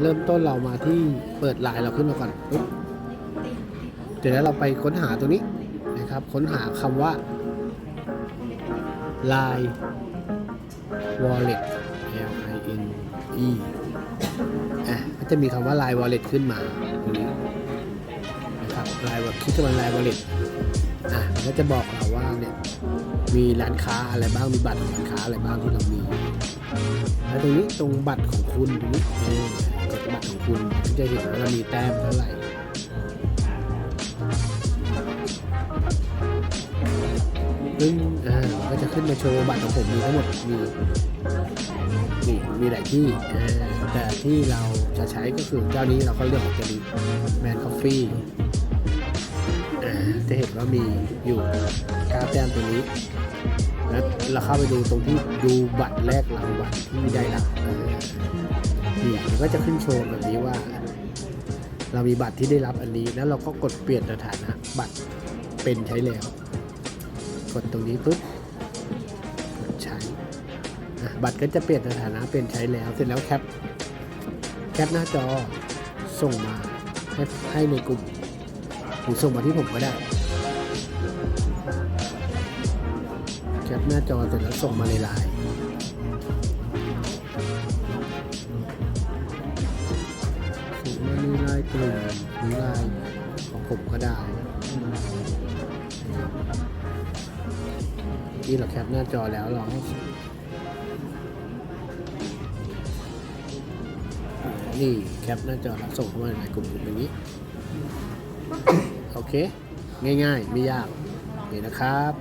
เริ่มต้นเรามาที่เปิดไลน์เราขึ้นมาก่อนปุ๊บเดี๋ยวแล้วเราไปค้นหาตัวนี้นะครับ ค้นหาคำว่า Line Wallet L I N E อะก็จะมีคำว่า Line Wallet ขึ้นมาตรงนี้นะครับ Line Wallet คลิกเข้ามา Line Wallet อะมันก็จะบอกเราว่าเนี่ยมีร้านค้าอะไรบ้างมีบัตรของร้านค้าอะไรบ้างที่เรามีแล้วตรงนี้ตรงบัตรของคุณตรงนี้เออกดบัตรของคุณก็จะเห็นว่าเรามีแต้มเท่าไหร่ซึ่งอ่าก็จะขึ้นมาโชว์บัตรของผมมีทั้งหมดมีนี่มีหลายที่แต่ที่เราจะใช้ก็คือเจ้านี้เราก็เลือกจะดีแมนคอฟฟี่ จะเห็นว่ามีอยู่ก้าแต้มตัวนี้แล้วเราเข้าไปดูตรงที่ดูบัตรแรกรางวัลที่ได้รับเออนี่มันก็จะขึ้นโชว์แบบนี้ว่า เรามีบัตรที่ได้รับอันนี้ แล้วเราก็กดเปลี่ยนสถานะบัตรเป็นใช้แล้ว กดตรงนี้ปุ๊บกดใช้บัตรก็จะเปลี่ยนสถานะเป็นใช้แล้ว เสร็จแล้วแคปแคปหน้าจอส่งมาให้ให้ในกลุ่มหรือส่งมาที่ผมก็ได้ แคปหน้าจอเสร็จแล้วส่งมาในไลน์ส่งมาในไลน์กลุ่มหรือไลน์ของผมก็ได้ที่เราแคปหน้าจอแล้วเราก็นี่แคปหน้าจอแล้วส่งเข้ามาในกลุ่มอย่างนี้ โอเค ง่ายๆ ไม่ยากนี่นะครับ